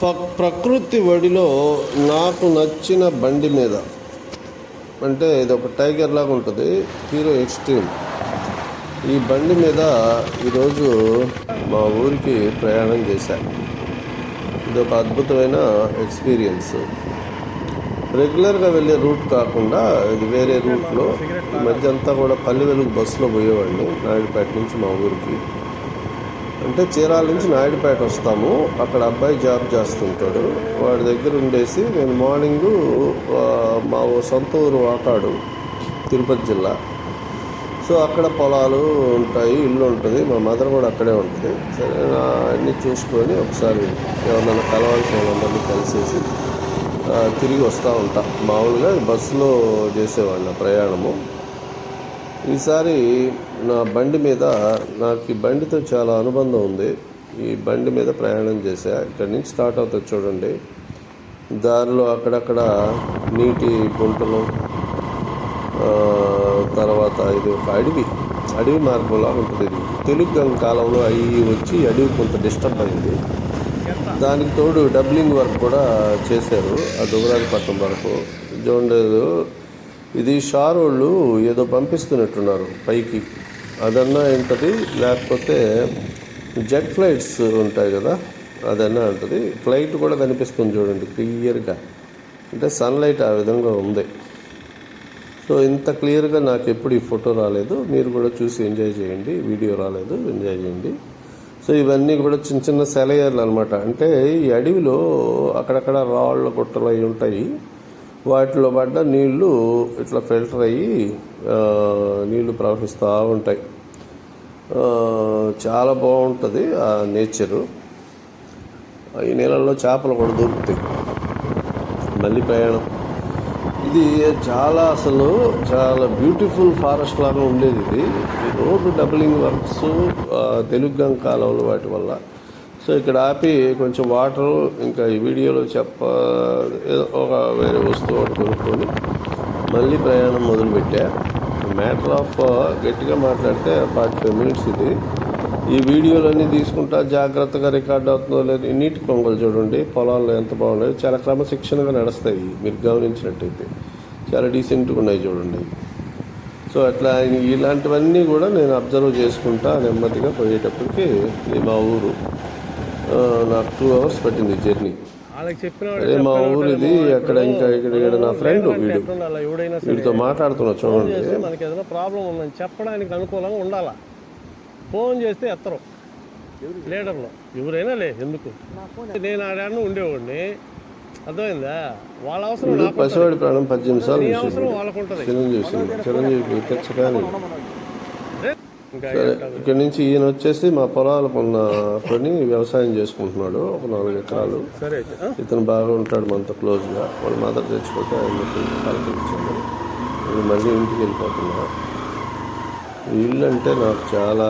ప ప్రకృతి వడిలో నాకు నచ్చిన బండి మీద. అంటే ఇది ఒక టైగర్ లాగా ఉంటుంది హీరో ఎక్స్ట్రీమ్. ఈ బండి మీద ఈరోజు మా ఊరికి ప్రయాణం చేశాను ఇది ఒక అద్భుతమైన ఎక్స్పీరియన్స్. రెగ్యులర్గా వెళ్ళే రూట్ కాకుండా ఇది వేరే రూట్లో. ఈ మధ్య అంతా కూడా పల్లె వెలుగు బస్సులో పోయేవాడిని నాయుడుపేట నుంచి మా ఊరికి. అంటే చీరాల నుంచి నాయుడుపేట వస్తాము. అక్కడ అబ్బాయి జాబ్ చేస్తుంటాడు. వాడి దగ్గర ఉండేసి నేను మార్నింగు మా సొంత ఊరు వాటాడు తిరుపతి జిల్లా. సో అక్కడ పొలాలు ఉంటాయి ఇల్లు ఉంటుంది. మా మదర్ కూడా అక్కడే ఉంటుంది. సరే అన్నీ చూసుకొని ఒకసారి ఎవరినైనా కలవాల్సిన వాళ్ళందరినీ కలిసేసి తిరిగి వస్తూ ఉంటా. మామూలుగా బస్సులో చేసేవాడిని ప్రయాణము. ఈసారి నా బండి మీద నాకు ఈ బండితో చాలా అనుబంధం ఉంది. ఈ బండి మీద ప్రయాణం చేశా. ఇక్కడి నుంచి స్టార్ట్ అవుతుంది చూడండి. దారిలో అక్కడక్కడ నీటి గుంటలు తర్వాత ఇది ఒక అడవి. అడవి మార్గంలా ఉంటుంది ఇది. తెలుగు కాలంలో అవి వచ్చి అడవి కొంత డిస్టర్బ్ అయింది. దానికి తోడు డబ్లింగ్ వర్క్ కూడా చేశారు. ఆ దుగరాజపట్నం వరకు. చూడలేదు ఇది షార్ వాళ్ళు ఏదో పంపిస్తున్నట్టున్నారు పైకి. అదన్నా ఏంటది? లేకపోతే జెట్ ఫ్లైట్స్ ఉంటాయి కదా అదన్నా ఉంటుంది ఫ్లైట్ కూడా కనిపిస్తుంది చూడండి క్లియర్గా. అంటే సన్లైట్ ఆ విధంగా ఉంది. సో ఇంత క్లియర్గా నాకు ఎప్పుడు ఈ ఫోటో రాలేదు. మీరు కూడా చూసి ఎంజాయ్ చేయండి. వీడియో రాలేదు ఎంజాయ్ చేయండి. సో ఇవన్నీ కూడా చిన్న చిన్న సెలయర్లు అనమాట అంటే ఈ అడవిలో అక్కడక్కడ రాళ్ళ గుట్టలు అవి ఉంటాయి. వాటిలో పడ్డ నీళ్ళు ఇట్లా ఫిల్టర్ అయ్యి నీళ్ళు ప్రవహిస్తూ ఉంటాయి. చాలా బాగుంటుంది ఆ నేచరు. ఈ నీళ్ళల్లో చేపలు కూడా దొరుకుతాయి మళ్ళీ ప్రయాణం. ఇది చాలా అసలు చాలా బ్యూటిఫుల్ ఫారెస్ట్ లాగా ఉండేది ఇది. Road doubling works Telugu Ganga వాటి వల్ల సో ఇక్కడ ఆపి కొంచెం వాటర్ ఇంకా ఈ వీడియోలో చెప్ప ఏదో ఒక వేరే వస్తువు ఒకటి కొనుక్కొని మళ్ళీ ప్రయాణం మొదలుపెట్టా. మ్యాటర్ ఆఫ్ గట్టిగా మాట్లాడితే ఫార్టీ ఫైవ్ మినిట్స్ ఇది. ఈ వీడియోలన్నీ తీసుకుంటా జాగ్రత్తగా రికార్డ్ అవుతుందో లేదు నీటి కొంగలు చూడండి పొలాల్లో ఎంత బాగున్నాయి. చాలా క్రమశిక్షణగా నడుస్తాయి మీరు గమనించినట్టయితే. చాలా డీసెంట్గా ఉన్నాయి చూడండి. సో అట్లా ఇలాంటివన్నీ కూడా నేను అబ్జర్వ్ చేసుకుంటా నెమ్మదిగా పోయేటప్పటికి ఇది మా ఊరు. నాకు టూ అవర్స్ పట్టింది జర్నీ అదే మా ఊరు ఇది అక్కడ ఇంకా ఇక్కడ నా ఫ్రెండ్ వీడు. వీడితో మాట్లాడుతున్నా చూడండి. మనకి ఏదైనా ప్రాబ్లం ఉందని చెప్పడానికి అనుకూలంగా ఉండాలా? ఫోన్ చేస్తే ఎత్తరు. లీడర్లు. ఎవరైనా లే ఎందుకు? నేను ఆడాను ఉండేవాడిని. అర్థమైందా? వాళ్ళ అవసరం పసివాడి ప్రాణం పద్దెనిమిది సార్లు అవసరం వాళ్ళకు ఉంటుంది. చిరంజీవి చిరంజీవి తెచ్చగానే ఇక్కడి నుంచి ఈయన వచ్చేసి మా పొలాలు కొన్న కొని వ్యవసాయం చేసుకుంటున్నాడు ఒక నాలుగు ఎకరాలు? ఇతను బాగా ఉంటాడు మనతో క్లోజ్గా. వాళ్ళ మదర్ చచ్చిపోతే ఆయన పలకరించాను నేను మళ్ళీ ఇంటికి వెళ్ళిపోతున్నా ఇల్లు అంటే నాకు చాలా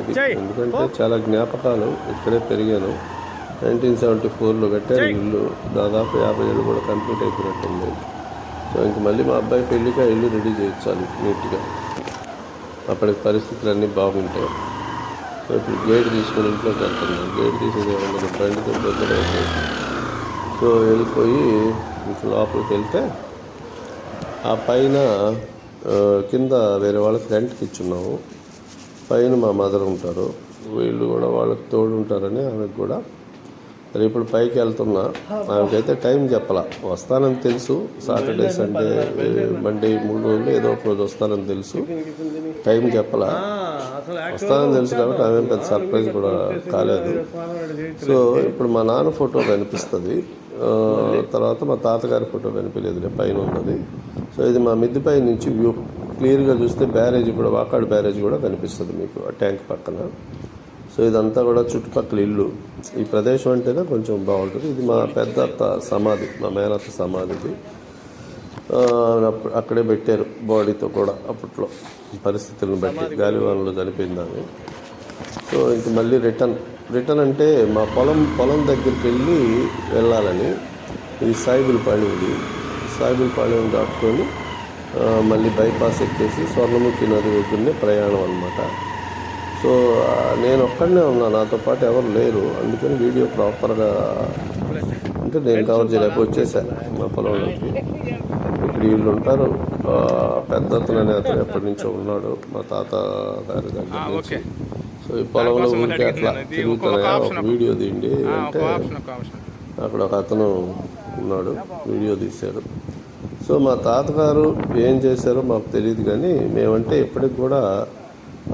ఇది. ఎందుకంటే చాలా జ్ఞాపకాలు ఇక్కడే పెరిగాను. నైన్టీన్ సెవెంటీ ఫోర్లో కట్టారు ఇల్లు. దాదాపు యాభై ఏళ్ళు కూడా కంప్లీట్ అయిపోయినట్టుంది. సో ఇంక మళ్ళీ మా అబ్బాయి పెళ్ళికి ఆ ఇల్లు రెడీ చేయించాలి నీట్గా. అప్పటి పరిస్థితులు అన్నీ బాగుంటాయి. సో ఇప్పుడు గేట్ తీసుకుని ఇంట్లోకి వెళ్తున్నాను గేట్ తీసేది ఏమన్నా ఫ్రెండ్తో దగ్గర సో వెళ్ళిపోయి ఇంక లోపలికి వెళ్తే ఆ పైన కింద వేరే వాళ్ళకి రెంట్కి ఇచ్చున్నాము. పైన మా మదర్ ఉంటారు. వీళ్ళు కూడా వాళ్ళకి తోడు ఉంటారని ఆమెకు కూడా మరి ఇప్పుడు పైకి వెళ్తున్నా ఆమెకైతే టైం చెప్పాల. వస్తానని తెలుసు సాటర్డే సండే మండే మూడు రోజులు ఏదో ఒక రోజు వస్తానని తెలుసు. టైం చెప్పాలా. వస్తానని తెలుసు కాబట్టి ఆమె పెద్ద సర్ప్రైజ్ కూడా కాలేదు. సో ఇప్పుడు మా నాన్న ఫోటో కనిపిస్తుంది. తర్వాత మా తాతగారి ఫోటో కనిపించలేదు పైన ఉన్నది. సో ఇది మా మిద్దిపై నుంచి వ్యూ. క్లియర్గా చూస్తే బ్యారేజ్ కూడా వాకాడు బ్యారేజ్ కూడా కనిపిస్తుంది మీకు ఆ ట్యాంక్ పక్కన. సో ఇదంతా కూడా చుట్టుపక్కల ఇల్లు. ఈ ప్రదేశం అంటేనే కొంచెం బాగుంటుంది. ఇది మా పెద్ద సమాధి మా మేనత్త సమాధిది అక్కడే పెట్టారు బాడీతో కూడా అప్పట్లో పరిస్థితులను బట్టి. గాలివానలో చనిపోయింది ఆమె సో ఇంక మళ్ళీ రిటర్న్. రిటర్న్ అంటే మా పొలం పొలం దగ్గరికి వెళ్ళి వెళ్ళాలని ఇది సాయిబులపాళెం ఇది సాయిబులపాళెం దాటుకొని మళ్ళీ బైపాస్ ఎక్కేసి స్వర్ణముఖి నది ఒడ్డునే ప్రయాణం అనమాట సో నేను ఒక్కడనే ఉన్నా. నాతో పాటు ఎవరు లేరు. అందుకని వీడియో ప్రాపర్గా అంటే నేను కవర్ చేయలేక వచ్చేసాను మా పొలంలోకి. ఇక్కడ వీళ్ళు ఉంటారు. పెద్ద అతను అనే అతను ఎప్పటి నుంచో ఉన్నాడు. మా తాత గారి దగ్గర నుంచి. సో ఈ పొలంలో ఊరికే అట్లా తిరుగుతానే ఒక వీడియో తీయండి అంటే అక్కడ ఒక అతను ఉన్నాడు. వీడియో తీశాడు. సో మా తాతగారు ఏం చేశారో మాకు తెలియదు కానీ మేమంటే ఇప్పటికి కూడా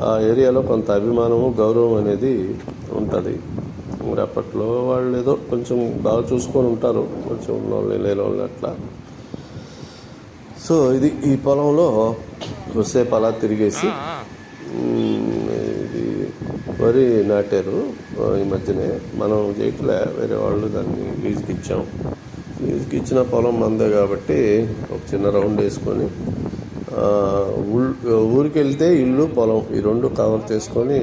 ఆ ఏరియాలో కొంత అభిమానము గౌరవం అనేది ఉంటుంది. మరి అప్పట్లో వాళ్ళు ఏదో కొంచెం బాగా చూసుకొని ఉంటారు. కొంచెం ఉన్న వాళ్ళని లేని వాళ్ళని అట్లా. సో ఇది ఈ పొలంలో కొద్దిసేపు అలా తిరిగేసి ఇది వరి నాటారు. ఈ మధ్యనే మనం చేయట్లే. వేరే వాళ్ళు దాన్ని లీజుకి ఇచ్చాం లీజుకి ఇచ్చిన పొలం మందే కాబట్టి ఒక చిన్న రౌండ్ వేసుకొని ఊరికి వెళ్తే ఇల్లు పొలం ఈ రెండు కవర్ చేసుకొని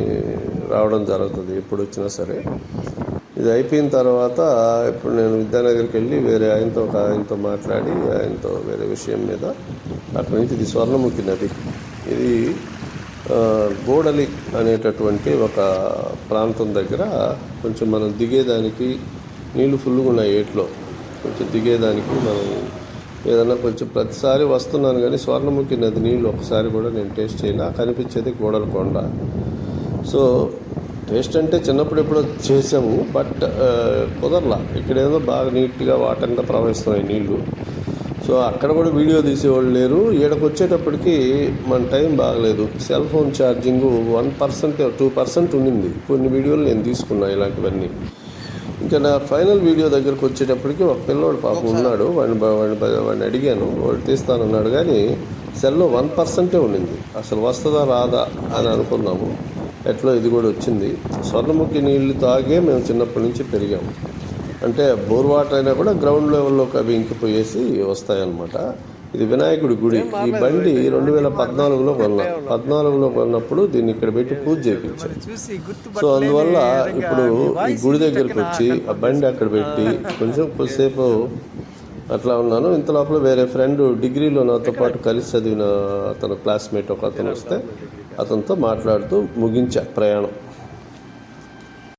రావడం జరుగుతుంది ఎప్పుడు వచ్చినా సరే. ఇది అయిపోయిన తర్వాత ఇప్పుడు నేను విద్యానగర్కి వెళ్ళి వేరే ఆయనతో ఒక ఆయనతో మాట్లాడి ఆయనతో వేరే విషయం మీద అక్కడి నుంచి ఇది స్వర్ణముఖి నది. ఇది గోడలి అనేటటువంటి ఒక ప్రాంతం దగ్గర కొంచెం మనం దిగేదానికి నీళ్ళు ఫుల్గా ఉన్నాయి ఏట్లో. కొంచెం దిగేదానికి మనం ఏదన్నా కొంచెం ప్రతిసారి వస్తున్నాను కానీ స్వర్ణముఖి నది నీళ్ళు ఒకసారి కూడా నేను టేస్ట్ చేయలే. కనిపించేది గోడల కొండ. సో టేస్ట్ అంటే చిన్నప్పుడు ఎప్పుడో చేసాము బట్ కుదరలా. ఇక్కడేదో బాగా నీట్గా వాటంగా ప్రవహిస్తున్నాయి నీళ్ళు. సో అక్కడ కూడా వీడియో తీసేవాళ్ళు లేరు. ఈడకి వచ్చేటప్పటికి మన టైం బాగలేదు. Cell phone charging one percent two percent ఉండింది. కొన్ని వీడియోలు నేను తీసుకున్నాను ఇలాంటివన్నీ. ఇంకా నా ఫైనల్ వీడియో దగ్గరకు వచ్చేటప్పటికి ఒక పిల్లోడు పాపం ఉన్నాడు. వాడిని వాడిని వాడిని అడిగాను. వాడు తీస్తానన్నాడు కానీ సెల్లో వన్ పర్సెంటే ఉండింది. అసలు వస్తుందా రాదా అని అనుకున్నాము. ఎట్లో ఇది కూడా వచ్చింది. స్వర్ణముఖి నీళ్ళు తాగే మేము చిన్నప్పటి నుంచి పెరిగాము అంటే బోర్ వాటర్ అయినా కూడా గ్రౌండ్ లెవెల్లోకి అవి ఇంకిపోయేసి వస్తాయన్నమాట. ఇది వినాయకుడి గుడి. ఈ బండి రెండు వేల పద్నాలుగులో కొన్నా. పద్నాలుగులో కొన్నప్పుడు దీన్ని ఇక్కడ పెట్టి పూజ గుర్తు సో అందువల్ల ఇప్పుడు ఈ గుడి దగ్గరికి వచ్చి ఆ బండి అక్కడ పెట్టి కొంచెం కొద్దిసేపు అట్లా ఉన్నాను. ఇంత లోపల వేరే ఫ్రెండ్ డిగ్రీలో నాతో పాటు కలిసి చదివిన అతను క్లాస్మేట్ ఒక అతను వస్తే అతనితో మాట్లాడుతూ ముగించా ప్రయాణం.